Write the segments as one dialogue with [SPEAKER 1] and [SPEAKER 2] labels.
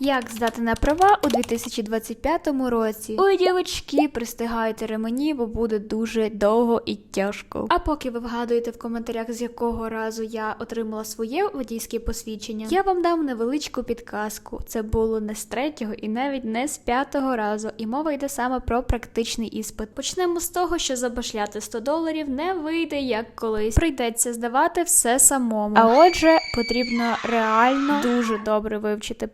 [SPEAKER 1] Як здати на права у 2025 році? Ой, дівчатки, пристигайте ремені, бо буде дуже довго і тяжко. А поки ви вгадуєте в коментарях, з якого разу я отримала своє водійське посвідчення, я вам дам невеличку підказку. Це було не з третього і навіть не з п'ятого разу, і мова йде саме про практичний іспит. Почнемо з того, що забашляти 100 доларів не вийде як колись. Прийдеться здавати все самому. А отже, потрібно реально дуже добре вивчити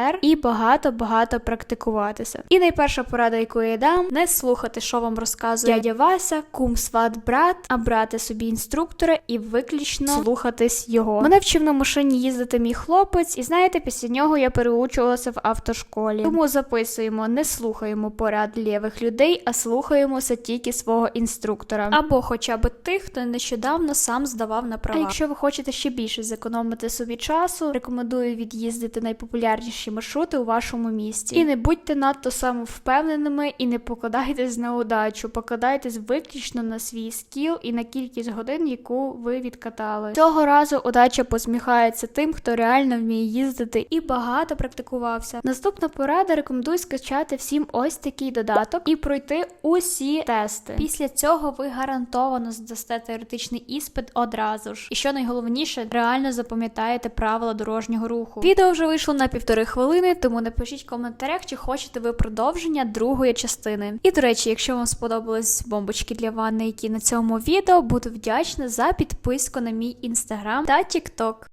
[SPEAKER 1] ПДР і багато-багато практикуватися. І найперша порада, яку я дам, не слухати, що вам розказує дядя Вася, кум сват брат, а брати собі інструктора і виключно слухатись його. Мене вчив на машині їздити мій хлопець, і знаєте, після нього я переучувалася в автошколі. Тому записуємо, не слухаємо порад лівих людей, а слухаємося тільки свого інструктора. Або хоча б тих, хто нещодавно сам здавав на права. А якщо ви хочете ще більше зекономити собі часу, рекомендую від'їздити найпопулярніші маршрути у вашому місті. І не будьте надто самовпевненими і не покладайтесь на удачу, покладайтесь виключно на свій скіл і на кількість годин, яку ви відкатали. Цього разу удача посміхається тим, хто реально вміє їздити і багато практикувався. Наступна порада рекомендую скачати всім ось такий додаток і пройти усі тести. Після цього ви гарантовано здасте теоретичний іспит одразу ж. І що найголовніше, реально запам'ятаєте правила дорожнього руху. Відео вже вийшло на півтори хвилини, тому напишіть в коментарях, чи хочете ви продовження другої частини. І до речі, якщо вам сподобались бомбочки для ванни, які на цьому відео, буду вдячна за підписку на мій інстаграм та тікток.